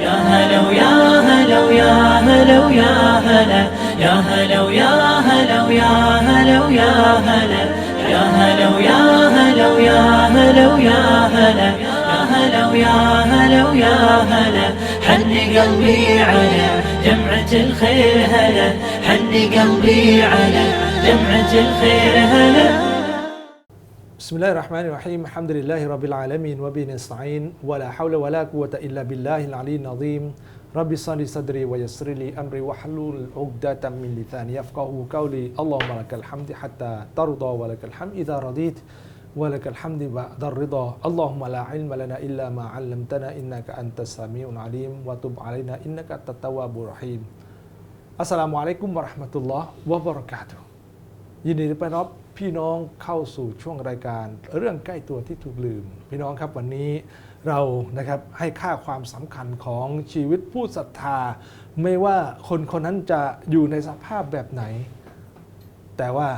يا هلا ويا هلا ويا هلا ويا هلا يا هلا ويا هلا ويا هلا ويا هلا يا هلا ويا هلا ويا هلا ويا هلا يا هلا ويا هلا ويا هلا حن قلبي على جمعة الخير هلا حن قلبي على جمعة الخير هلا بسم الله الرحمن الرحيم الحمد لله رب العالمين وبه نستعين ولا حول ولا قوة إلا بالله العلي العظيم رب صلي صدري ويسر لي أمري واحلل عقدة من لساني يفقه قولي اللهم لك الحمد حتى ترضى ولك الحمد إذا رضيت ولك الحمد بعد الرضا اللهم لا علم لنا إلا ما علمتنا إنك أنت السميع العليم وتب علينا إنك التواب الرحيم السلام عليكم ورحمة الله وبركاته ยินดีต้อนรับพี่น้องเข้าสู่ช่วงรายการ เรื่องใกล้ตัวที่ถูกลืม พี่น้องครับวันนี้เรานะครับให้ค่าความสำคัญของชีวิตผู้ศรัทธา ไม่ว่าคนคนนั้นจะอยู่ในสภาพแบบไหน แต่ว่า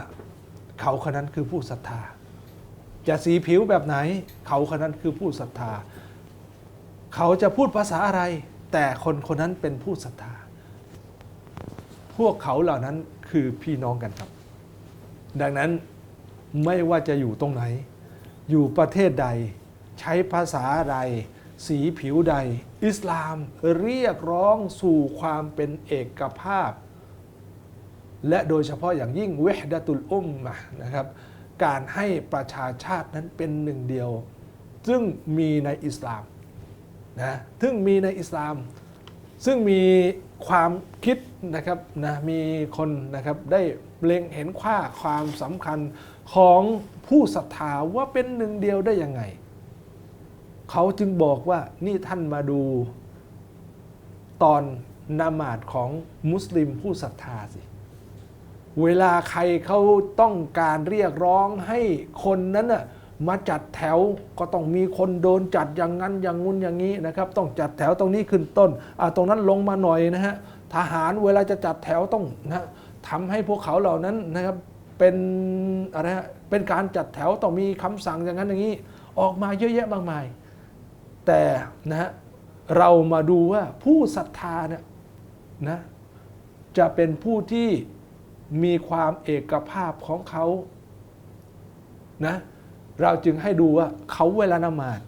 เขาคนนั้นคือผู้ศรัทธา จะสีผิวแบบไหน เขาคนนั้นคือผู้ศรัทธา เขาจะพูดภาษาอะไร แต่คนคนนั้นเป็นผู้ศรัทธา พวกเขาเหล่านั้นคือพี่น้องกันครับ ดังนั้นไม่ว่าจะอยู่ตรงไหน อยู่ประเทศใด ใช้ภาษาใด สีผิวใด อิสลามเรียกร้องสู่ความเป็นเอกภาพ และโดยเฉพาะอย่างยิ่งเวฮดตุลอุมมะนะครับ การให้ประชาชาตินั้นเป็นหนึ่งเดียว ซึ่งมีในอิสลามนะซึ่งมีในอิสลาม ซึ่งมีความคิดนะครับนะมีคนนะครับได้ เล็งเห็นค่าความสำคัญของผู้ศรัทธาว่าเป็นหนึ่งเดียวได้ยังไง เขาจึงบอกว่านี่ท่านมาดูตอนนามาดของมุสลิมผู้ศรัทธาสิ เวลาใครเขาต้องการเรียกร้องให้คนนั้นน่ะมาจัดแถวก็ต้องมีคนโดนจัดอย่างนั้นอย่างงุ้นอย่างนี้นะครับ ต้องจัดแถวตรงนี้ขึ้นต้นอ่าตรงนั้นลงมาหน่อยนะฮะทหารเวลาจะจัดแถวต้องนะ ทำให้พวกเขาเหล่านั้นนะครับเป็นอะไรฮะเป็นการจัดแถวต้องมีคำสั่งอย่างนั้นอย่างนี้ ออกมาเยอะแยะมากมาย แต่นะฮะเรามาดูว่าผู้ศรัทธาเนี่ยนะจะเป็นผู้ที่มีความเอกภาพของเขานะเราจึงให้ดูว่าเขาเวลานมาด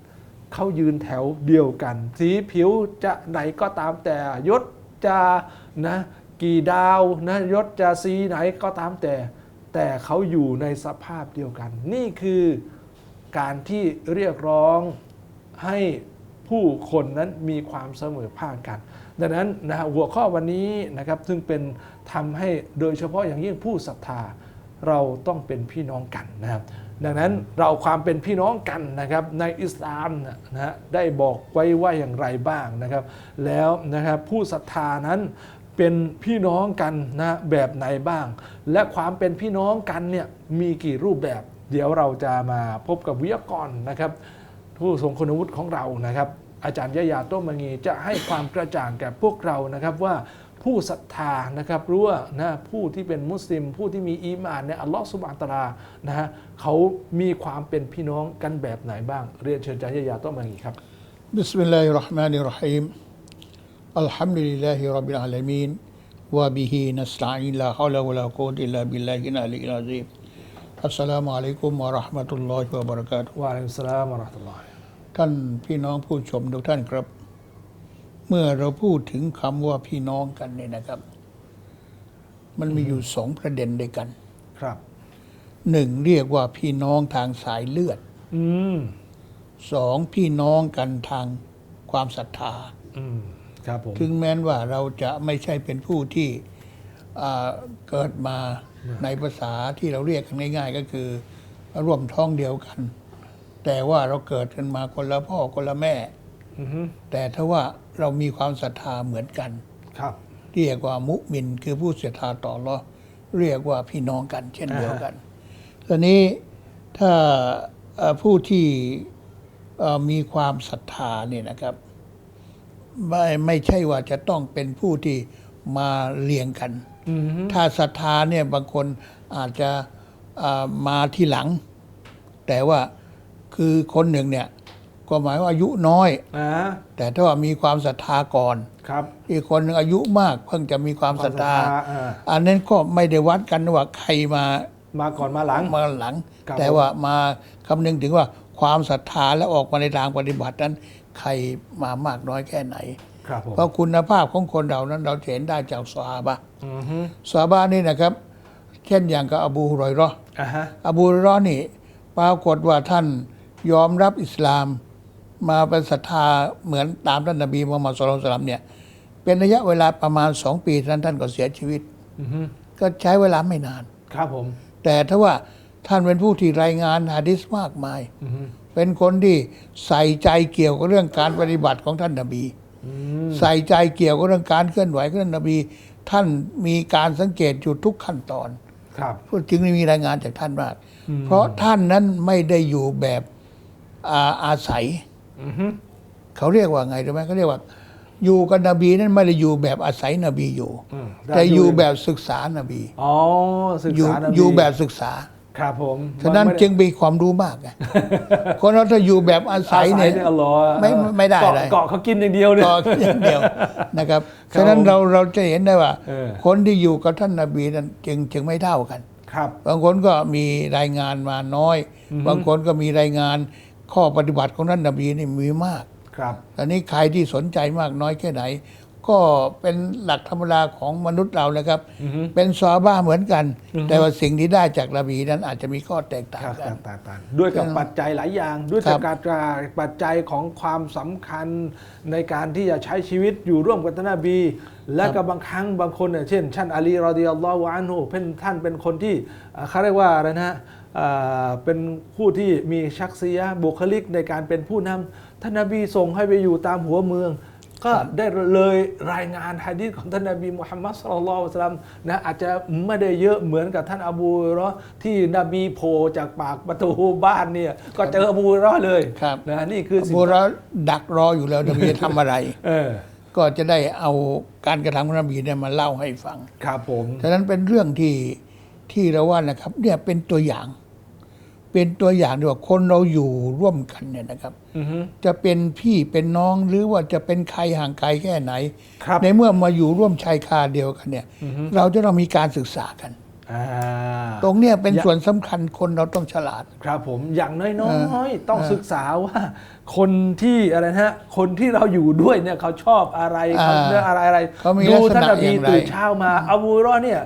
เขายืนแถวเดียวกัน สีผิวจะไหนก็ตามแต่ยศจะนะ กี่ดาวนะยศจะสีไหนก็ตามแต่ แต่เขาอยู่ในสภาพเดียวกัน นี่คือการที่เรียกร้องให้ผู้คนนั้นมีความเสมอภาคกัน ดังนั้นนะหัวข้อวันนี้นะครับซึ่งเป็นทำให้โดยเฉพาะอย่างยิ่งผู้ศรัทธาเราต้องเป็นพี่น้องกันนะครับดังนั้นเราความเป็นพี่น้องกันนะครับในอิสลามนะนะฮะได้บอกไว้ว่าอย่างไรบ้างนะครับ แล้วนะครับผู้ศรัทธานั้น เป็นพี่น้องกันนะแบบไหนบ้าง และความเป็นพี่น้องกันเนี่ยมีกี่รูปแบบ เดี๋ยวเราจะมาพบกับวิทยากรนะครับผู้ทรงคุณวุฒิของเรานะครับ อาจารย์ยะยาต้มังีจะให้ความกระจ่างแก่พวกเรานะครับว่าผู้ศรัทธานะครับรู้ว่านะผู้ที่เป็นมุสลิม ผู้ที่มีอีมานเนอัลลอฮฺสุบานตรานะฮะเขามีความเป็นพี่น้องกันแบบไหนบ้าง เรียนเชิญอาจารย์ยะยาต้มังีครับบิสมิลลาฮิรราะห์มานิรราะฮีม الحمد لله رب العالمين وبه نستعين لا حول ولا قوة إلا بالله العلي العظيم السلام عليكم ورحمة الله وبركاته وعليكم السلام ورحمة الله ท่านพี่น้องผู้ชมทุกท่านครับ เมื่อเราพูดถึงคำว่าพี่น้องกันเนี่ยนะครับ มันมีอยู่สองประเด็นด้วยกัน ครับ หนึ่งเรียกว่าพี่น้องทางสายเลือดอสองพี่น้องกันทางความศรัทธา อื ครับผมถึงแม้นว่าเราจะไม่ใช่เป็นผู้ที่อ่าเกิดมาในภาษาที่เราเรียกกันง่าย ๆ ก็คือร่วมท้องเดียวกัน แต่ว่าเราเกิดกันมาคนละพ่อคนละแม่อือฮึแต่ถ้าว่าเรามีความศรัทธาเหมือนกัน ครับเรียกว่ามุมินคือผู้ศรัทธาต่ออัลเลอเรียกว่าพี่น้องกัน เช่นเดียวกันตอนนี้ถ้าเอ่อผู้ที่เอ่อมีความศรัทธาเนี่ยนะครับ ไม่ไม่ใช่ว่าจะต้องเป็นผู้ที่มาเรียงกันอือฮึถ้าศรัทธาเนี่ยบางคนอาจจะอ่ามาที่หลัง แต่ว่าคือคนหนึ่งเนี่ยก็หมายว่าอายุน้อยอ่าแต่ถ้าว่ามีความศรัทธาก่อนครับอีกคนหนึงอายุมากเพิ่งจะมีความศรัทธาอ่าอันนั้นก็ไม่ได้วัดกันว่าใครมามาก่อนมาหลังมาหลังครับแต่ว่ามาคำนึงถึงว่าความศรัทธาและออกมาในทางปฏิบัตินั้น ใครมามากน้อยแค่ไหน ครับผมเพราะคุณภาพของคนเรานั้นเราจะเห็นได้จากสฮาบะห์อือฮึสฮาบะห์นี่นะครับ เช่นอย่างกับอบูฮุรอยเราะห์อ่าฮะอบูฮุรอยเราะห์นี่ปรากฏว่าท่านยอมรับอิสลาม มาเป็นศรัทธาเหมือนตามท่านนบีมุฮัมมัดสุลลัลสลัมเนี่ยเป็นระยะเวลาประมาณสองปีท่านท่านก็เสียชีวิต อือฮึก็ใช้เวลาไม่นาน ครับผมแต่ถ้าว่าท่านเป็นผู้ที่รายงานฮะดิษมากมาย อือฮึ เป็นคนที่ใส่ใจเกี่ยวกับเรื่องการปฏิบัติของท่านนบีอืมใส่ใจเกี่ยวกับเรื่องการเคลื่อนไหวของท่านนบี ท่านมีการสังเกตอยู่ทุกขั้นตอนครับจึงมีรายงานจากท่านมาก เพราะท่านนั้นไม่ได้อยู่แบบอาอาศัยอือฮึเขาเรียกว่าไงรู้ไหมเขาเรียกว่า อยู่กับนบีนั้นไม่ได้อยู่แบบอาศัยนบีอยู่อืมแต่อยู่แบบศึกษานบีอ๋อศึกอยู่ษานบีอยู่แบบศึกษา ครับผมฉะนั้นไม่ได้จึงมีความรู้มากไงคนเราถ้าอยู่แบบอาศัยเนี่ยอาอัลลอฮ์ไม่ไม่ได้เกาะเลยเกาะเขากินอย่างเดียวเนี่ยต่ออย่างเดียวนะครับครับฉะนั้นเราเราจะเห็นได้ว่าเออคนที่อยู่กับท่านนบีนั้นจึงจึงไม่เท่ากันครับ บางคนก็มีรายงานมาน้อย บางคนก็มีรายงานข้อปฏิบัติของท่านนบีนี่มีมาก ครับอันนี้ใครที่สนใจมากน้อยแค่ไหน ก็เป็นหลักธรรมดาของมนุษย์เรานะครับ เป็นซอบ้าเหมือนกัน แต่ว่าสิ่งที่ได้จากนบีนั้นอาจจะมีข้อแตกต่างครับกันต่างๆด้วยกับปัจจัยหลายอย่าง ด้วยครักับบการปัจจัยของความสำคัญในการที่จะใช้ชีวิตอยู่ร่วมกับท่านนบี และกับบางครั้งบางคนเนี่ยเช่นท่านอาลีรอดิยัลลอฮุอันฮุเป็นท่านเป็นคนที่อ่าเขาเรียกว่าอะไรนะฮะอ่าเป็นผู้ที่มีชักเซียะห์บุคลิกในการเป็นผู้นำท่านนบีส่งให้ไปอยู่ตามหัวเมือง ก็ได้เลยรายงานฮะดีษของท่านนบีมุฮัมมัดสุลลัลลอฮุอะลัยฮิวะสัลลัมนะอาจจะไม่ได้เยอะเหมือนกับท่านอบูฮุเรเราะห์ที่นบีโผล่จากปากประตูบ้านเนี่ยก็เจออบูฮุเรเราะห์เลยครับนะนี่คือสิ่งโบราณดักรออยู่แล้วนบีจะทำอะไรเออก็จะได้เอาการกระทำของนบีเนี่ยมาเล่าให้ฟัง ครับผมฉะนั้นเป็นเรื่องที่ที่เราว่านะครับเนี่ยเป็นตัวอย่าง เป็นตัวอย่างที่ว่าคนเราอยู่ร่วมกันเนี่ยนะครับอือฮึจะเป็นพี่เป็นน้องหรือว่าจะเป็นใครห่างไกลแค่ไหนครับในเมื่อมาอยู่ร่วมชายคาเดียวกันเนี่ย เราจะต้องมีการศึกษากันอ่าตรงเนี้ยเป็นอย่าส่วนสำคัญคนเราต้องฉลาด ครับผมอย่างน้เออยอๆต้องศึกษาว่า คนที่อะไรนะฮะคนที่เราอยู่ด้วยเนี่ยเขาชอบอะไรเขาเรื่องอะไรอะไรเขามีดูลักษณะท่านนบีอย่างไรตื่นเช้ามาอบูฮุเรเราะห์เนี่ย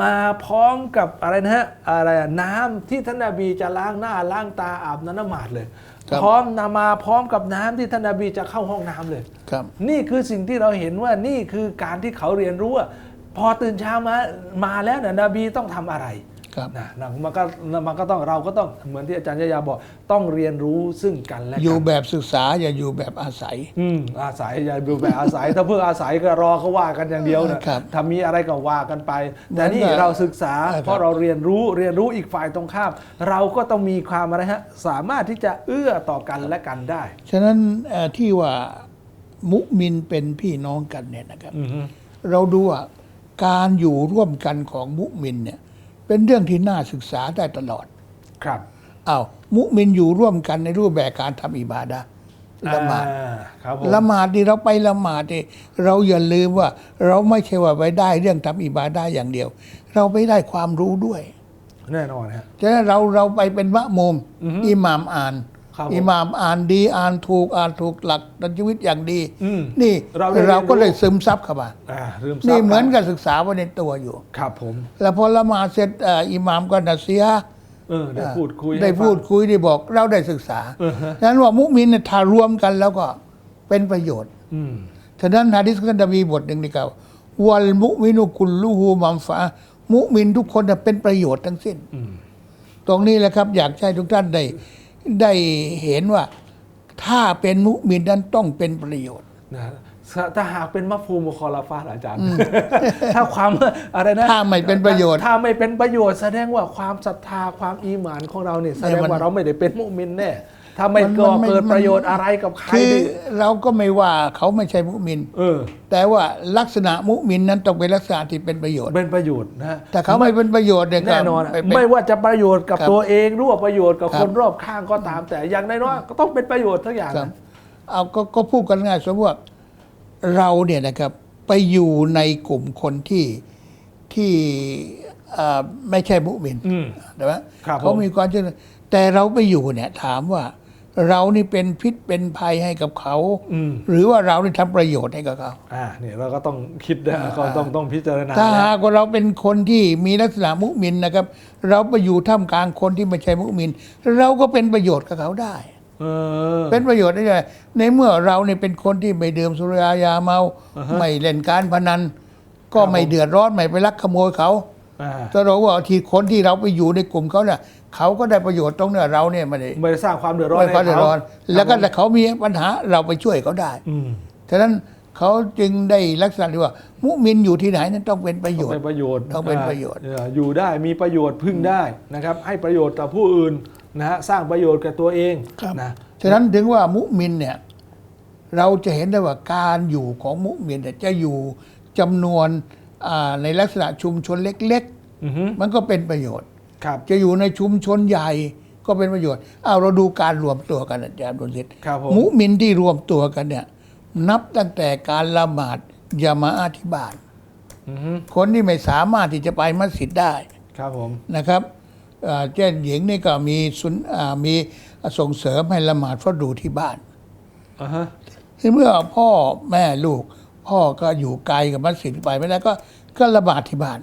มาพร้อมกับอะไรนะฮะอะไรอะน้ำที่ท่านนบีจะล้างหน้าล้างตาอาบน้ำนมาดเลยครับพร้อมนำมาพร้อมกับน้ำที่ท่านนบีจะเข้าห้องน้ำเลยครับนี่คือสิ่งที่เราเห็นว่านี่คือการที่เขาเรียนรู้ว่าพอตื่นเช้ามามาแล้วเนี่ยนบีต้องทำอะไรครับ นะนะมันก็มันก็ต้องเราก็ต้องเหมือนที่อาจารย์ยะยาบอกต้องเรียนรู้ซึ่งกันและอยู่กันแบบศึกษาอย่าอยู่แบบอาศัย อืมอาศัยอย่าดูแบบอาศัย ถ้าเพื่ออาศัยก็รอเขาว่ากันอย่างเดียวนะครับถ้ามีอะไรก็ว่ากันไป แต่นี่เหมือนกับเราศึกษาครับเพราะเราเรียนรู้เรียนรู้อีกฝ่ายตรงข้าม เราก็ต้องมีความอะไรฮะสามารถที่จะเอื้อต่อกันและกันได้ ฉะนั้นเอ่อที่ว่ามุมินเป็นพี่น้องกันเนี่ยนะครับอือฮึเราดูว่าการอยู่ร่วมกันของมุมินเนี่ย เป็นเรื่องที่น่าศึกษาได้ตลอด ครับอ้าวมุมินอยู่ร่วมกันในรูปแบบการทำอิบาดะห์ละหมาดอ่ครับผมละหมาดนี่เราไปละหมาดนี่เราอย่าลืมว่า เราไม่ใช่ว่าไปได้เรื่องทำอิบาดะห์อย่างเดียว เราไปได้ความรู้ด้วย แน่นอนฮะฉะนั้นเราเราไปเป็นมะมุมอือฮึอิหมามอ่าน ครับผมอิหมามอ่านดีอ่านถูกอ่านถูกหลักในชีวิตอย่างดี อืมนี่เราได้เราก็เรียนรู้เลยซึมซับเข้ามา อ่าลืมทราบนี่เหมือนกับศึกษาไว้ในตัวอยู่ ครับผม แล้วพอละหมาดเสร็จเอ่ออิหมามก็นัดเสียฮะเออได้พูดคุยได้ให้ฟัง พูดคุยได้บอกเราได้ศึกษาเออฮะ ฉะนั้นว่ามุมินเนี่ยถ้ารวมกันแล้วก็เป็นประโยชน์ อืม ฉะนั้นฮะดิษกันจะมีบทหนึ่งนี่ครับวัลมุมินุกุลลูฮูมัมฟะมุมินทุกคนน่ะเป็นประโยชน์ทั้งสิ้นอืมตรงนี้แหละครับ อยากให้ทุกท่านได้ ได้เห็นว่าถ้าเป็นมุมินนั้นต้องเป็นประโยชน์นะถ้าหากเป็นมัฟฟูมุคอลาฟาตอาจารย์ ถ้าความอะไรนะถ้าไม่เป็นประโยชน์ ถ้าไม่เป็นประโยชน์แสดงว่าความศรัทธาความอีหมานของเราเนี่ยแสดงมันว่าเราไม่ได้เป็นมุมินแน่ ถ้าไม่มันก่อมันไม่เกิดมันประโยชน์อะไรกับใครคือดิเราก็ไม่ว่าเขาไม่ใช่มุมิน เออ แต่ว่าลักษณะมุมินนั้นต้องเป็นลักษณะที่เป็นประโยชน์ เป็นประโยชน์นะฮะแต่เขาไม่เป็นประโยชน์เนี่ยก็แน่นอนไม่เป็นไม่ว่าจะประโยชน์กับครับตัวเองหรือว่าประโยชน์กับครับคนรอบข้างก็ตาม แต่อย่างน้อยๆก็ต้องเป็นประโยชน์ทั้งอย่างครับนะเอาก็ก็พูดกันง่ายสมมติว่าเราเนี่ยนะครับไปอยู่ในกลุ่มคนที่ที่อ่าไม่ใช่มุมินอืมใช่ไหมครับเขาผมมีความเชื่อแต่เราไปอยู่เนี่ยถามว่า เรานี่เป็นพิษเป็นภัยให้กับเขาอืมหรือว่าเรานี่ทำประโยชน์ให้กับเขาอ่าเนี่ยเราก็ต้องคิดนะก็ต้องต้องพิจารณาถ้านะหากว่าเราเป็นคนที่มีลักษณะมุมินนะครับ เราไปอยู่ท่ามกลางคนที่ไม่ใช่มุมิน เราก็เป็นประโยชน์กับเขาได้เออเป็นประโยชน์ได้เลยในเมื่อเราเนี่ยเป็นคนที่ไม่ดื่มสุรายาเมาอ่าฮะไม่เล่นการพนัน ก็ครับผมไม่เดือดร้อนไม่ไปลักขโมยเขาอ่า แต่เราว่าที่คนที่เราไปอยู่ในกลุ่มเขาเนี่ยเขาก็ได้ประโยชน์ตรงเนี้ยเราเนี่ยไม่ได้ไม่ได้สร้างความเดือดร้อนไม่ให้เขาเดือดร้อนครับแล้วก็ผมแต่เขามีปัญหาเราไปช่วยเขาได้อืมฉะนั้นเขาจึงได้ลักษณะที่ว่า มุมินอยู่ที่ไหนนั้นต้องเป็นประโยต้องชเป็น์นประโยชน์ต้องเป็นประโยชน์เอออยู่ได้มีประโยชน์พึ่งได้นะครับ ให้ประโยชน์ต่อผู้อื่นนะฮะสร้างประโยชน์กับตัวเองนะฉะนั้นถึงว่ามุมินเนี่ยเราจะเห็นได้ว่าการอยู่ของมุมินเนี่ยจะอยู่จำนวนอ่าในลักษณะชุมชนเล็กอือฮึๆ มันก็เป็นประโยชน์ครับ จะอยู่ในชุมชนใหญ่ก็เป็นประโยชน์เอาเราดูการรวมตัวกันอาจารย์ดุลศิษย์ครับผมมุมินที่รวมตัวกันเนี่ย นับตั้งแต่การละหมาดยามาอาธิบาตอือฮึคนที่ไม่สามารถที่จะไปมัสยิดได้ ครับผมนะครับอ่าเช่นหญิงนี่ก็มีสุนอ่ามีส่งเสริมให้ละหมาดฟัดดูที่บ้านอ่าฮะที่เมื่อพ่อแม่ลูก พ่อก็อยู่ไกลกับมัสยิดไปไม่ได้ก็ก็ละหมาดที่บ้าน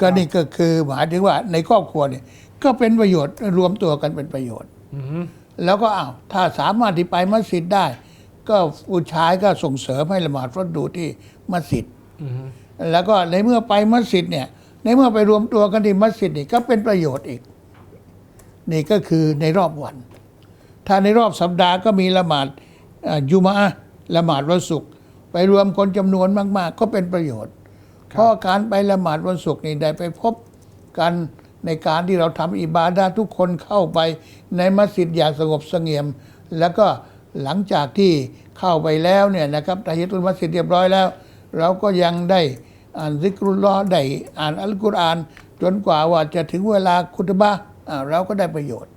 ก็นี่ก็คือหมายถึงว่าในครอบครัวเนี่ยก็เป็นประโยชน์รวมตัวกันเป็นประโยชน์อือฮึแล้วก็อ้าวถ้าสามารถที่ไปมัสยิดได้ ก็ผู้ชายก็ส่งเสริมให้ละหมาดฟัดดูที่มัสยิดอือฮึแล้วก็ในเมื่อไปมัสยิดเนี่ย ในเมื่อไปรวมตัวกันที่มัสยิดนี่ก็เป็นประโยชน์อีก นี่ก็คือในรอบวัน ถ้าในรอบสัปดาห์ก็มีละหมาดอ่ายุมะอะห์ละหมาดวันศุกร์ไปรวมคนจำนวนมาก ๆ ก็เป็นประโยชน์ เพราะการไปละหมาดวันศุกร์นี่ได้ไปพบกันในการที่เราทำอิบาดาทุกคนเข้าไปในมัสยิดอย่างสงบเสงี่ยม แล้วก็หลังจากที่เข้าไปแล้วเนี่ยนะครับตะฮิยตุลมัสยิดเรียบร้อยแล้ว เราก็ยังได้อ่านซิกรุลลอได้อ่านอัลกุรอาน จนกว่าว่าจะถึงเวลาคุตบะอ่าเราก็ได้ประโยชน์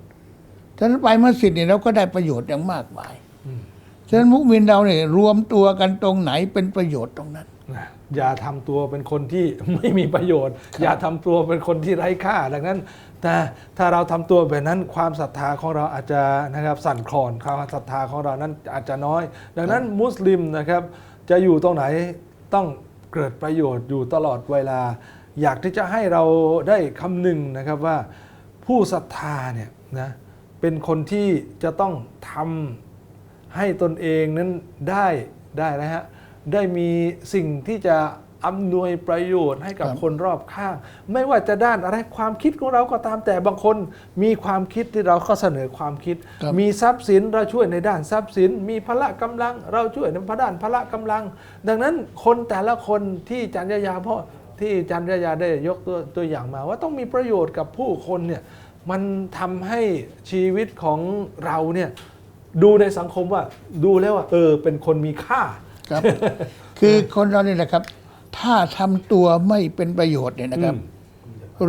ฉะนั้นไปมัสยิดเนี่ยเราก็ได้ประโยชน์อย่างมากมายฉะนั้นมุกมินเราเนี่ยรวมตัวกันตรงไหนเป็นประโยชน์ตรงนั้น อย่าทำตัวเป็นคนที่ไม่มีประโยชน์ อย่าทำตัวเป็นคนที่ไร้ค่า ดังนั้นแต่ถ้าเราทำตัวแบบนั้นความศรัทธาของเราอาจจะนะครับสั่นคลอนความศรัทธาของเรานั้นอาจจะน้อย ดังนั้นมุสลิมนะครับจะอยู่ตรงไหนต้องเกิดประโยชน์อยู่ตลอดเวลา อยากที่จะให้เราได้คำหนึ่งนะครับว่าผู้ศรัทธาเนี่ยนะเป็นคนที่จะต้องทำให้ตนเองนั้นได้ได้นะฮะ ได้มีสิ่งที่จะอำนวยประโยชน์ให้กับครับคนรอบข้าง ไม่ว่าจะด้านอะไรความคิดของเราก็ตามแต่บางคน มีความคิดที่เราก็เสนอความคิดครับมีทรัพย์สินเราช่วยในด้านทรัพย์สิน มีพละกำลัง เราช่วยในพระด้านพละกำลัง ดังนั้นคนแต่ละคนที่จันยายาเพราะที่จันยายาได้ยกตัวตัวอย่างมา ว่าต้องมีประโยชน์กับผู้คนเนี่ยมันทำให้ชีวิตของเราเนี่ยดูในสังคมว่าดูแล้วว่าเออเป็นคนมีค่า ครับ คือคนเราเนี่ยนะครับ ถ้าทำตัวไม่เป็นประโยชน์เนี่ยนะครับ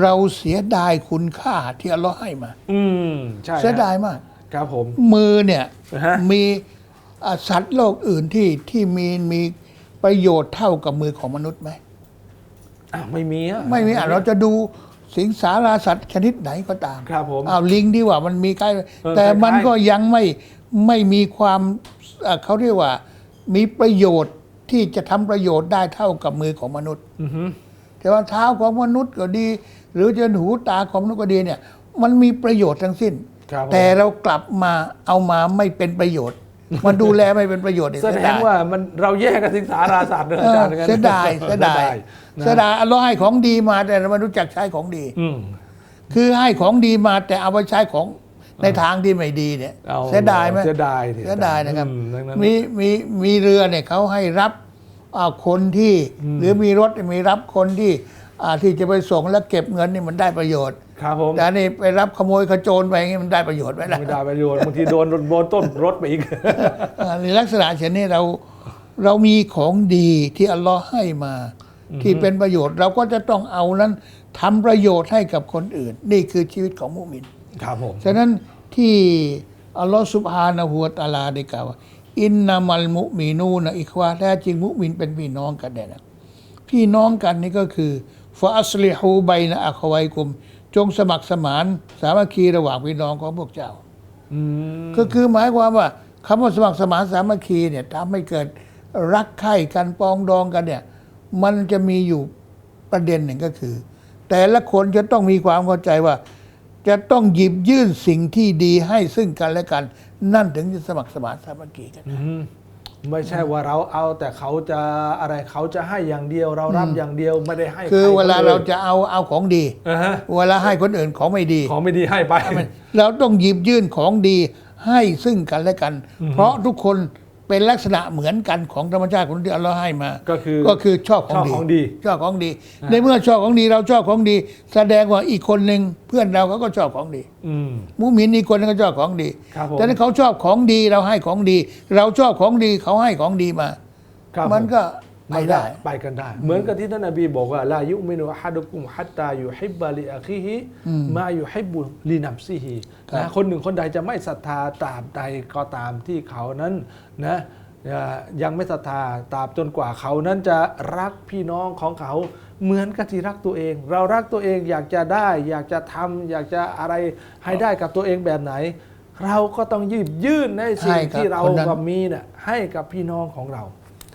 เราเสียดายคุณค่าที่อัลลอฮ์ให้มา อืมใช่ฮะเสียดายมาก ครับผม มือเนี่ยนะฮะ มีอ่าสัตว์โลกอื่นที่ที่มีมีประโยชน์เท่ากับมือของมนุษย์ไหมอะไม่มีอะ ไม่มีอะเราจะดูสิงสาราสัตว์ชนิดไหนก็ตามครับผมอ้าวลิงที่ว่ามันมีใกล้เออแต่มันคล้ายๆก็ยังไม่ไม่มีความอะเขาเรียกว่า มีประโยชน์ที่จะทำประโยชน์ได้เท่ากับมือของมนุษย์อือฮึแต่ว่าเท้าของมนุษย์ก็ดี หรือจะหูตาของมนุษย์ก็ดีเนี่ย มันมีประโยชน์ทั้งสิ้นครับผมแต่เรากลับมาเอามาไม่เป็นประโยชน์ มันดูแลไม่เป็นประโยชน์เนี่ยแสเสียดงดายว่ามันเราแยกกันสิงสาราสัตว์เลยเออาอจารย์งั้นเสียดายเสียดายนะเสียดายอัลลอฮ์ให้ของดีมาแต่เราไม่รู้จักใช้ของดีอืมคือให้ของดีมาแต่เอาไปใช้ของ ในทางที่ไม่ดีเนี่ยเอาเสียดายไหมเสียดายดิเสียดายนะครับ อืมดังนั้น มีมีมีเรือเนี่ยเขาให้รับอ่าคนที่หรือมีรถมีรับคนที่อ่าที่จะไปส่งแล้วเก็บเงินนี่มันได้ประโยชน์ ครับผมแต่นี่ไปรับขโมยขโจรไปอย่างงี้มันได้ประโยชน์ไหมล่ะ ไม่ได้ประโยชน์บางทีโดนโดนต้นรถไปอีกอ่าในลักษณะเช่นนี้เราเรามีของดีที่อัลลอฮ์ให้มา ที่เป็นประโยชน์ เราก็จะต้องเอานั้นทำประโยชน์ให้กับคนอื่น นี่คือชีวิตของมุมิน ครับผมฉะนั้นที่อัลลอฮ์สุบฮานะฮูวะตะอาลาได้กล่าวว่าอินนามัลมุมีนูนะอิควาแท้จริงมุมินเป็นพี่น้องกันเนี่ยนะพี่น้องกันนี่ก็คือฟาอัสลิฮูไบนะอัคไวกุม จงสมัครสมานสามัคคีระหว่างพี่น้องของพวกเจ้าอืมก็คือหมายความว่าคำว่าสมัครสมานสามัคคีเนี่ยทำให้เกิดรักใคร่กันปองดองกันเนี่ย มันจะมีอยู่ประเด็นหนึ่งก็คือ แต่ละคนจะต้องมีความเข้าใจว่า จะต้องหยิบยื่นสิ่งที่ดีให้ซึ่งกันและกัน นั่นถึงจะสมัครสมานสามัคคีกันอืมไม่ใช่ว่าเราเอาแต่เขาจะอะไรเขาจะให้อย่างเดียวเรารับอย่างเดียวไม่ได้ให้คือใรเวลาคนเราอื่นจะเอาเอาของดี อ่าฮะเวลาให้คนอื่นของไม่ดี ของไม่ดีให้ไป เราต้องหยิบยื่นของดีให้ซึ่งกันและกัน เพราะทุกคน เป็นลักษณะเหมือนกันของธรรมชาติของที่อัลลอฮ์ให้มา ก็คือก็คือชอบของชอบดีของดี ชอบของดี ในเมื่อชอบของดีเราชอบของดี แสดงว่าอีกคนหนึ่งเพื่อนเราเขาก็ชอบของดี อืม มุมินอีกคนนึงก็ชอบของดีครับผม แต่ถ้าเขาชอบของดีเราให้ของดี เราชอบของดีเขาให้ของดีมา ครับมันผก็ ไปมันได้ไปกันได้ เหมือนกับที่ท่านนบีบอกว่าลายุมินุอะฮัดุกุมฮัตตายุฮิบบะลิอาคีฮิมายุฮิบบุลีนับซิฮิครับนะคนหนึ่งคนใดจะไม่ศรัทธาตราบใดก็ตามที่เขานั้นนะเอ่อยังไม่ศรัทธาตราบจนกว่าเขานั้นจะรักพี่น้องของเขาเหมือนกับที่รักตัวเอง เรารักตัวเองอยากจะได้ อยากจะทำอยากจะอะไรให้ได้กับตัวเองแบบไหน เราก็ต้องยืบยื่นในสิ่งให้กับที่เราคนนั้นกับมีน่ะให้กับพี่น้องของเรา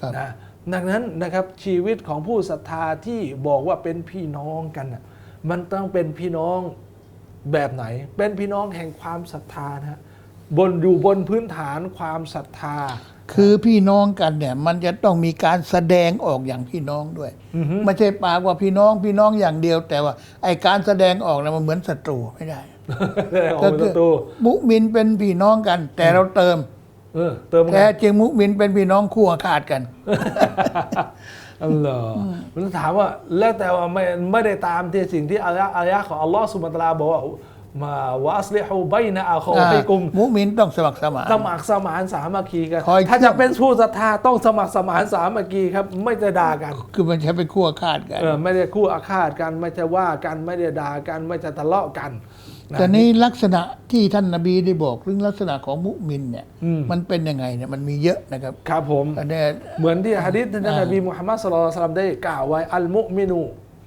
ครับนะ ดังนั้นนะครับชีวิตของผู้ศรัทธาที่บอกว่าเป็นพี่น้องกันน่ะมันต้องเป็นพี่น้องแบบไหน เป็นพี่น้องแห่งความศรัทธานะฮะบนอยู่บนพื้นฐานความศรัทธา คือพี่น้องกันเนี่ย มันจะต้องมีการแสดงออกอย่างพี่น้องด้วยอือฮึไม่ใช่ปากว่าพี่น้องพี่น้องอย่างเดียว แต่ว่าไอการแสดงออกนะมันเหมือนศัตรูไม่ได้ออกประตูมุมินเป็นพี่น้องกัน แต่เราเติม เออเติมแท้กันจริงมุมินเป็นพี่น้องคู่อาฆาตกัน อัลลอฮ์มันถามว่าแล้วแต่ว่าไม่ไม่ได้ตามที่สิ่งที่อายะอายะของอัลลอฮ์สุบฮานะฮูวะตะอาลาบอกว่ามาวะอัสลิฮูบัยนะอาคอฮิกุมมุมินต้องสมัครสมานสมัครสมานสามัคคีกันคอยถ้าจะเป็นผู้ศรัทธาต้องสมัครสมานสามัคคีครับ ไม่จะด่ากัน คือมันใช้เป็นคู่อาฆาตกันเออไม่ได้คู่อาฆาตกัน ไม่จะว่ากันไม่ได้ด่ากัน ไม่จะทะเลาะกันนะ แต่นี้ลักษณะที่ท่านนบีได้บอกเรื่องลักษณะของมุมินเนี่ยอืมมันเป็นยังไงเนี่ยมันมีเยอะนะครับครับผมอันเนี้ยเหมือนที่ฮะดิษท่านนบีมุฮัมมัดสุลลัลลอฮุอะลัยฮิวะซัลลัมได้กล่าวไว้อัลมุมินู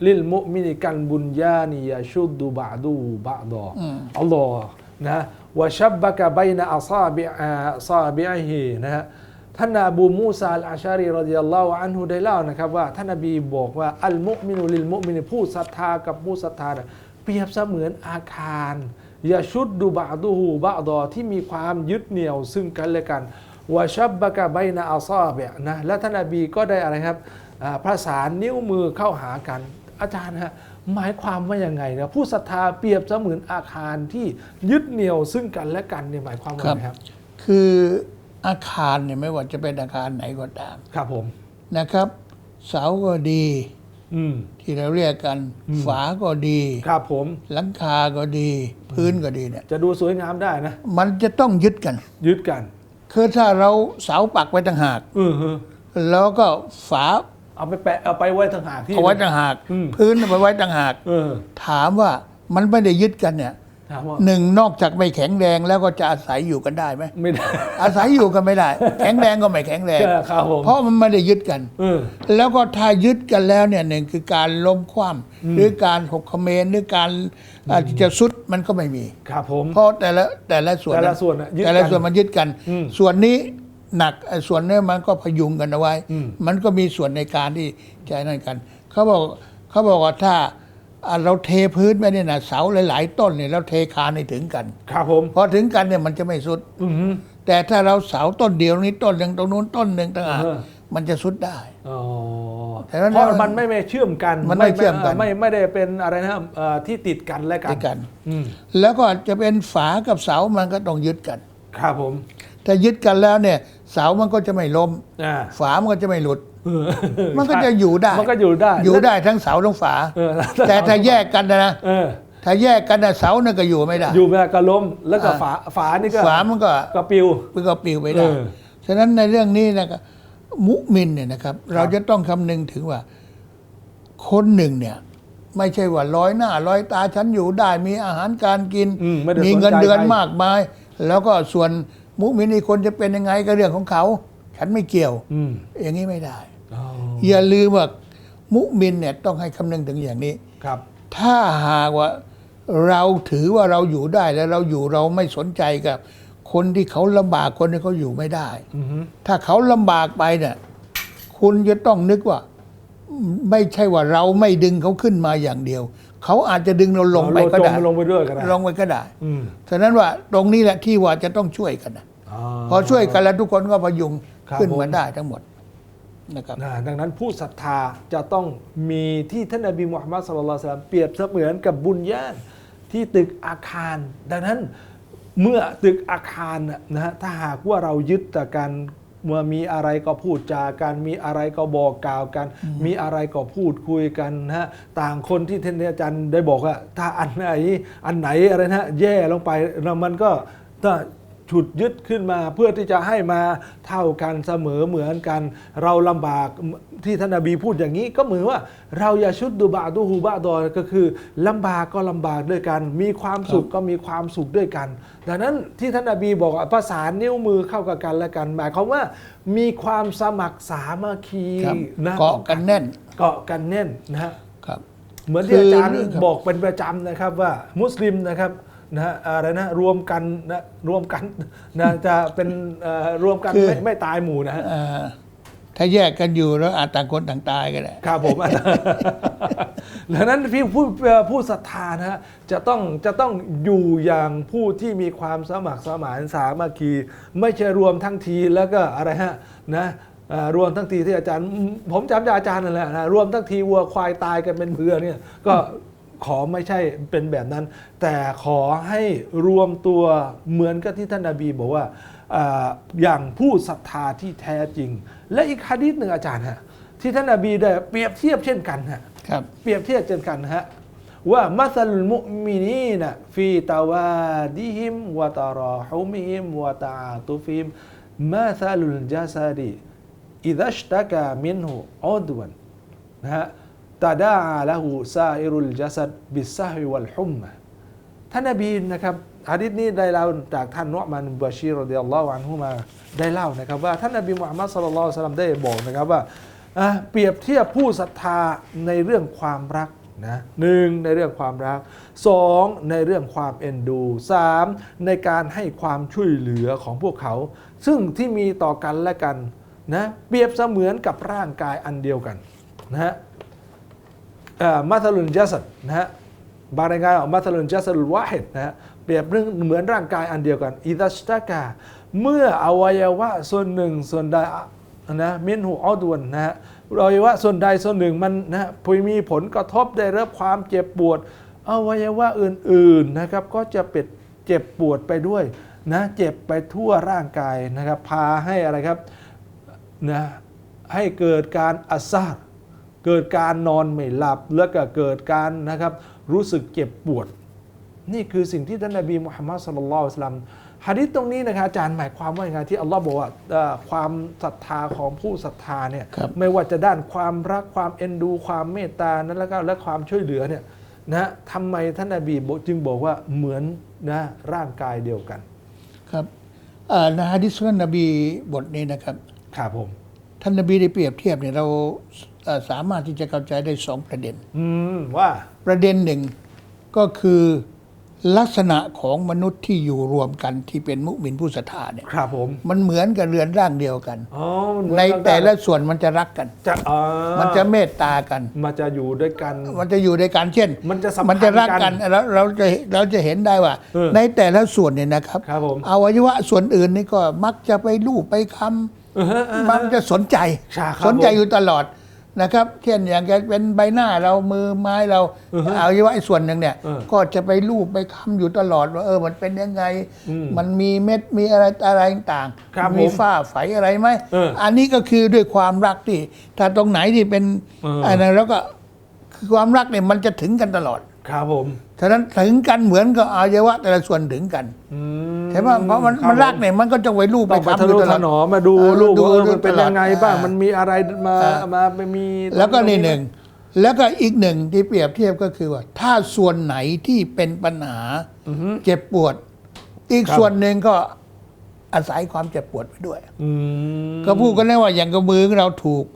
ลิลมุมินิกันบุญญานียาชุดดูบาดูบาดอออัลลอฮ์นะวะชับบะกะบัยนะอัซาบิอาซาบิอิฮินะฮะท่านอบูมูซาอัลอาชารีรดิยัลลอฮุอันฮุได้เล่านะครับว่าท่านนบีบอกว่าอัลมุมินูลิลมุมินผู้ศรัทธากับผู้ศรัทธาเนี่ย เปรียบเสมือนอาคารยาชุดดูบาดูฮูบาดอที่มีความยึดเหนี่ยวซึ่งกันและกันวะชับบะกะไบนะอัลซาเบะนะและท่านนบีก็ได้อะไรครับอ่าประสานนิ้วมือเข้าหากัน อาจารย์ฮะหมายความว่ายังไงนะผู้ศรัทธาเปรียบเสมือนอาคารที่ยึดเหนี่ยวซึ่งกันและกันเนี่ยหมายความว่าไงครับ คืออาคารเนี่ยไม่ว่าจะเป็นอาคารไหนก็ตาม ครับผมนะครับ เสาก็ดี อืม ที่เราเรียกกัน ฝาก็ดี ครับผม หลังคาก็ดี พื้นก็ดีเนี่ย จะดูสวยงามได้นะ มันจะต้องยึดกัน ยึดกัน คือถ้าเราเสาปักไว้ต่างหากอือฮึแล้วก็ฝาเอาไปแปะเอาไปไว้ทางหากที่เอาไว้ต่างหากอืมพื้นเอาไปไว้ต่างหากเออถามว่ามันไม่ได้ยึดกันเนี่ยถามว่า หนึ่งนอกจากไม่แข็งแรงแล้วก็จะอาศัยอยู่กันได้ไหมไม่ได้ อาศัยอยู่กันไม่ได้ แข็งแรงก็ไม่แข็งแรงครับผมเพราะมันไม่ได้ยึดกันเออแล้วก็ถ้ายึดกันแล้วเนี่ยหนึ่งคือการล้มคว่ำหรือการหกเขมรหรือการอาจจะสุดมันก็ไม่มีครับผมเพราะแต่ละแต่ละส่วนแต่ละส่วนน่ะยึดแต่ละกันส่วนมันยึดกันอืมส่วนนี้หนักไอ้ส่วนนี้มันก็พยุงกันเอาไว้อืมมันก็มีส่วนในการที่จะนั่นกัน เขาบอกเขาบอกว่าถ้าอ่า เราเทพื้นไปเนี่ยนะเสาหลาย ๆ ต้นเนี่ยเราเทคานให้ถึงกัน ครับผม พอถึงกันเนี่ยมันจะไม่สุด อือฮึแต่ถ้าเราเสาต้นเดียวนี้ต้นหนึ่งตรงนู้นต้นหนึ่งต่างหากเออมันจะสุดได้ อ๋อแต่ว่าเพราะมันไม่ไม่เชื่อมกันมันไม่เชื่อมกัน ไม่ไม่ได้เป็นอะไรนะเอ่อที่ติดกันและกันด้วยกัน อืมแล้วก็จะเป็นฝากับเสามันก็ต้องยึดกัน ครับผม ถ้ายึดกันแล้วเนี่ย เสามันก็จะไม่ล้ม อ่าฝามันก็จะไม่หลุด เออมันก็จะอยู่ได้ มันก็อยู่ได้อยู่ได้ทั้งเสาทั้งฝา เออแต่ถ้าแยกกันนะเออถถ้าแยกกันน่ะเสาเนี่ยก็อยู่ไม่ได้ อยู่แบบกระล้มแล้วก็อ่า ฝาฝานี่ก็ฝามันก็ก็ปิว มันก็ปลิวไปได้ เออ ฉะนั้นในเรื่องนี้นะครับมุมินเนี่ยนะครับ เราจะต้องคำนึงถึงว่า คนหนึ่งเนี่ย ไม่ใช่ว่าร้อยหน้าร้อยตาฉันอยู่ได้มีอาหารการกินอืมไม่ได้มีสนใจเงินเดือนใคร มากมาย แล้วก็ส่วน มุมินอีกคนจะเป็นยังไงก็เรื่องของเขา ฉันไม่เกี่ยวอืมอย่างนี้ไม่ได้อ๋ออย่าลืมว่ามุมินเนี่ยต้องให้คำนึงถึงอย่างนี้ครับ ถ้าหากว่าเราถือว่าเราอยู่ได้แล้วเราอยู่เราไม่สนใจกับ คนที่เขาลำบากคนที่เขาอยู่ไม่ได้อือฮึถ้าเขาลำบากไปเนี่ยคุณจะต้องนึกว่า ไม่ใช่ว่าเราไม่ดึงเขาขึ้นมาอย่างเดียว เขาอาจจะดึงเราลงไปก็ได้เราจมลงไปด้วยก็ได้ลงไปก็ได้อืมฉะนั้นว่าตรงนี้แหละที่ว่าจะต้องช่วยกันนะพอช่วยกันแล้วทุกคนก็พยุงครับขึ้นผมมาได้ทั้งหมดนะครับนะดังนั้นผู้ศรัทธาจะต้องมีที่ท่านนบีมุฮัมมัดสุลลัลลอฮุอะลัยฮิวะซัลลัมเปรียบเสมือนกับบุญญาณที่ตึกอาคาร ดังนั้นเมื่อตึกอาคารน่ะนะฮะถ้าหากว่าเรายึดแต่การ เมื่อมีอะไรก็พูดจากัน มีอะไรก็บอกกล่าวกัน มีอะไรก็พูดคุยกันนะฮะต่างคนที่ท่านอาจารย์ได้บอกว่าถ้าอันไหนอันไหนอะไรนะฮะแย่ลงไปแล้วมันก็ถ้า ฉุดยึดขึ้นมาเพื่อที่จะให้มาเท่ากันเสมอเหมือนกัน เราลำบากที่ท่านนบีพูดอย่างนี้ ก็เหมือนว่าเราอย่าชุดดูบาดูฮูบาดอก็คือลำบากก็ลำบากด้วยกัน มีความสุขก็มีความสุขด้วยกัน ดังนั้นที่ท่านนบีบอกว่าประสานนิ้วมือเข้ากับกันและกันหมายความว่ามีความสมัครสามัคคีคนะเกาะกันแน่นเกาะกันแน่นนะครับเหมือนที่อาจารย์บอกเป็นประจำนะครับว่ามุสลิมนะครับ นะฮะอะไรนะรวมกันนะรวมกันนะจะเป็นเอ่อรวมกันคือ ไม่ไม่ตายหมู่นะฮะเอ่อถ้าแยกกันอยู่แล้วอาจต่างคนต่างตายก็ได้ ครับผม ดังนั้นพี่ผู้เอ่อผู้ศรัทธานะฮะจะต้องจะต้องอยู่อย่างผู้ที่มีความสมัครสมานสามัคคี ไม่ใช่รวมทั้งทีแล้วก็อะไรฮะนะเอ่อรวมทั้งทีที่อาจารย์ ผมจำจากอาจารย์นั่นแหละนะรวมทั้งทีวัวควายตายกันเป็นเพื่อเนี่ยก็ ขอไม่ใช่เป็นแบบนั้น แต่ขอให้รวมตัวเหมือนกับที่ท่านนาบีบอกว่าอ่าอย่างผู้ศรัทธาที่แท้จริง และอีกฮะดีษหนึ่งอาจารย์ฮะที่ท่านนาบีได้เปรียบเทียบเช่นกันฮะครับเปรียบเทียบเช่นกันนะฮะว่ามัสลุลมุมินีนะฟีตาวาดิฮิมวะตาราฮุมิฮิมวะตาตุฟิมมัสลุลจัสดีอิดัชตะกามินหูอุดวันนะฮะ ตาดาละหูซาอิรุลจัสดบิซาฮิวัลฮุมมะท่านนบีนะครับฮะดิษนี้ได้เล่าจากท่านนุอ์มันบาชีรดิยัลลอฮุอันฮุมาได้เล่านะครับว่าท่านนบีมุฮัมมัดศ็อลลัลลอฮุอะลัลลัมได้บอกนะครับว่าเปรียบเทียบผู้ศรัทธาในเรื่องความรักนะหนึ่งในเรื่องความรักสองในเรื่องความเอ็นดูสามในการให้ความช่วยเหลือของพวกเขา ซึ่งที่มีต่อกันและกันนะเปรียบเสมือนกับร่างกายอันเดียวกันนะฮะ มัทลุนจัสดนะฮะบางรายงานออกมัทลุนจัสดุลวาฮิดนะฮะเปรียบเรื่องเหมือนร่างกายอันเดียวกันอิดัสตากา เมื่ออวัยวะส่วนหนึ่งส่วนใดนะมินหูออดวนนะฮะอวัยวะส่วนใดส่วนหนึ่งมันนะฮะพมีผลกระทบได้รับความเจ็บปวดอวัยวะอื่นๆนะครับก็จะเป็ดเจ็บปวดไปด้วยนะเจ็บไปทั่วร่างกายนะครับพาให้อะไรครับนะให้เกิดการอัซาด เกิดการนอนไม่หลับ แล้วก็เกิดการนะครับรู้สึกเจ็บปวด นี่คือสิ่งที่ท่านนบีมุฮัมมัดสุลลัลลอฮุอะลัยฮิวะซัลลัมฮะดิษตรงนี้นะครับอาจารย์หมายความว่าอย่างไรที่อัลลอฮ์บอกว่าเอ่อความศรัทธาของผู้ศรัทธาเนี่ยครับไม่ว่าจะด้านความรักความเอ็นดู ความเมตตานั้นแล้วก็และความช่วยเหลือเนี่ยนะทำไมท่านนบีบอกจึงบอกว่าเหมือนนะร่างกายเดียวกัน ครับเอ่อในฮะดิษของนบีบทนี้นะครับครับผม ท่านนบีได้เปรียบเทียบเนี่ยเราเอ่อสามารถที่จะเข้าใจได้สองประเด็น อืมว่าประเด็นหนึ่งก็คือลักษณะของมนุษย์ที่อยู่รวมกันที่เป็นมุมินผู้ศรัทธาเนี่ยครับผมมันเหมือนกับเรือนร่างเดียวกัน อ๋อมันเหมือนในร่างกายแต่ละส่วนมันจะรักกัน จะอ๋อมันจะเมตตากัน มันจะอยู่ด้วยกัน มันจะอยู่ด้วยกันเช่นมันจะสัมพันธ์มันจะรักกักันนแล้วเราจะเราจะเห็นได้ว่า เออในแต่ละส่วนเนี่ยนะครับครับผมอวัยวะส่วนอื่นนี่ก็มักจะไปลูบไปคำ เออฮะเออฮะมันจะสนใจใช่ครับสนใจผมอยู่ตลอดนะครับเช่นอย่างจะเป็นใบหน้าเรามือไม้เราอือฮะอวัยวะส่วนหนึ่งเนี่ยเออก็จะไปลูบไปคำอยู่ตลอดว่าเออมันเป็นยังไงอืมมันมีเม็ดมีอะไรอะไรต่างครับมีผมฝ้าไฝอะไรไหมเอออัอันนี้ก็คือด้วยความรักที่ ถ้าตรงไหนที่เป็นเออออันนั้นแล้วก็คือความรักเนี่ยมันจะถึงกันตลอด ครับผมฉะนั้นถึงกันเหมือนกับอวัยวะแต่ละส่วนถึงกันอืมใช่ไหมเพราะมันคบมันรักเนี่ยมันก็จะไว้รูปต้องไปคำทะอยู่นุตลถอดนอมมาดูเออลูกดูว่าเออดูมันเป็นตลอดยังไงบ้างอ่ามัมันมีอะไรมาอ่ามาไม่มี แล้วก็นี่หไหมนึ่งแล้วก็อีกหนึ่งที่เปรียบเทียบก็คือว่า ถ้าส่วนไหนที่เป็นปัญหาอือฮึเจ็บปวด อีกครับส่วนหนึ่งก็อาศัยความเจ็บปวดไปด้วยอืมก็พูดกันได้ว่าอย่างกระมือของเราถูกอ่า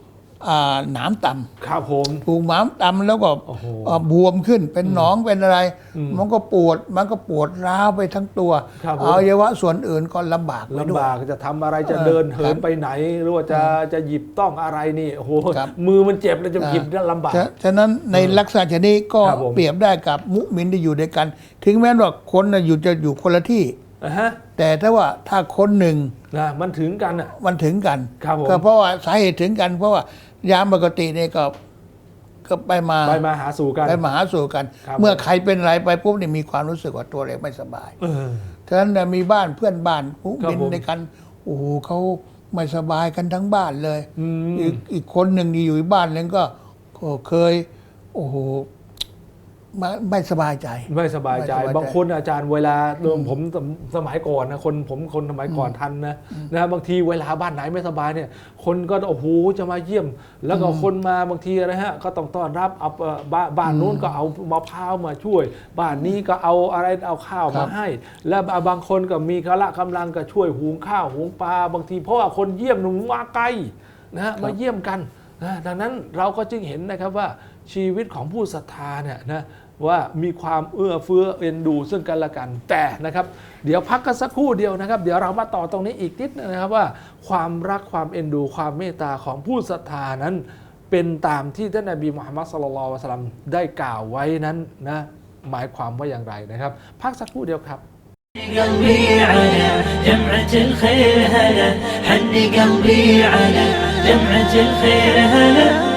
หนามต่ำครับผมถูกหนามต่ำแล้วก็โอ้โหอ่าบวมขึ้นเป็นหนองเป็นอะไรอืมมันก็ปวดมันก็ปวดร้าวไปทั้งตัวครับผมอวัยวะส่วนอื่นก็ลำบากไปด้วยลำบากจะทำอะไรจะเออเดินเหิครันบไปไหน หรือว่าจะจะหยิบต้องอะไรนี่โอ้โหครับมือมันเจ็บแล้วจะหยิบได้ลำบากฉะฉะนั้นในลักษณะชนี้ก็ครับผมเปรียบได้กับมุมินที่อยู่ด้วยกัน ถึงแม้ว่าคนน่ะอยู่จะอยู่คนละที่นะฮะแต่ถ้าว่าถ้าคนหนึ่งนะมันถึงกันอะมันถึงกันครับผมก็เพราะว่าสาเหตุถึงกันเพราะว่า ยามปกติเนี่ยก็ก็ไปมาไปมาหาสู่กัน ไปมาหาสู่กัน ครับ เมื่อใครเป็นอะไรไปปุ๊บเนี่ยมีความรู้สึกว่าตัวเล็กไม่สบาย เออ ฉะนั้นน่ะมีบ้านเพื่อนบ้านมุครับมินผมในกันโอ้โหเขาไม่สบายกันทั้งบ้านเลยอืมอีกอีกคนหนึ่งที่อยู่อีกบ้านหนึ่งก็ก็เคย โอ้โห ไม่ไม่สบายใจ ไม่สบายใจ ไม่สบายใจบางคนอาจารย์เวลาเดิมผมสมสมัยก่อนนะคนผมคนสมัยก่อนทันนะนะบางทีเวลาบ้านไหนไม่สบายเนี่ย คนก็โอ้โหจะมาเยี่ยม แล้วก็คนมาบางทีอะไรฮะก็ต้องต้อนรับเอาเอ่อบ้านบ้านนู้นก็เอามะพร้าวมาช่วย บ้านนี้ก็เอาอะไรเอาข้าวครัมาบ ให้ แล้วบางคนก็มีกละกำลังก็ช่วยหุงข้าวหุงปลาบางทีเพราะว่าคนเยี่ยมหนุ่มมาไกลนะฮะมาเยี่ยมกันนะดังนั้นเราก็จึงเห็นนะครับว่าชีวิตของผู้ศรัทธาเนี่ยนะ ว่ามีความเอื้อเฟื้อเอ็นดูซึ่งกันและกัน แต่นะครับ เดี๋ยวพักกันสักครู่เดียวนะครับ เดี๋ยวเรามาต่อตรงนี้อีกนิดนะครับว่า ความรักความเอ็นดู ความเมตตาของผู้ศรัทธานั้น เป็นตามที่ท่านนบีมุฮัมมัดสุลลัลลอฮุอะลัยฮิวะสัลลัมได้กล่าวไว้นั้นนะหมายความว่าอย่างไรนะครับ พักสักครู่เดียวครับ قلبي على جمعة الخير هلا حني قلبي على جمعة الخير هلا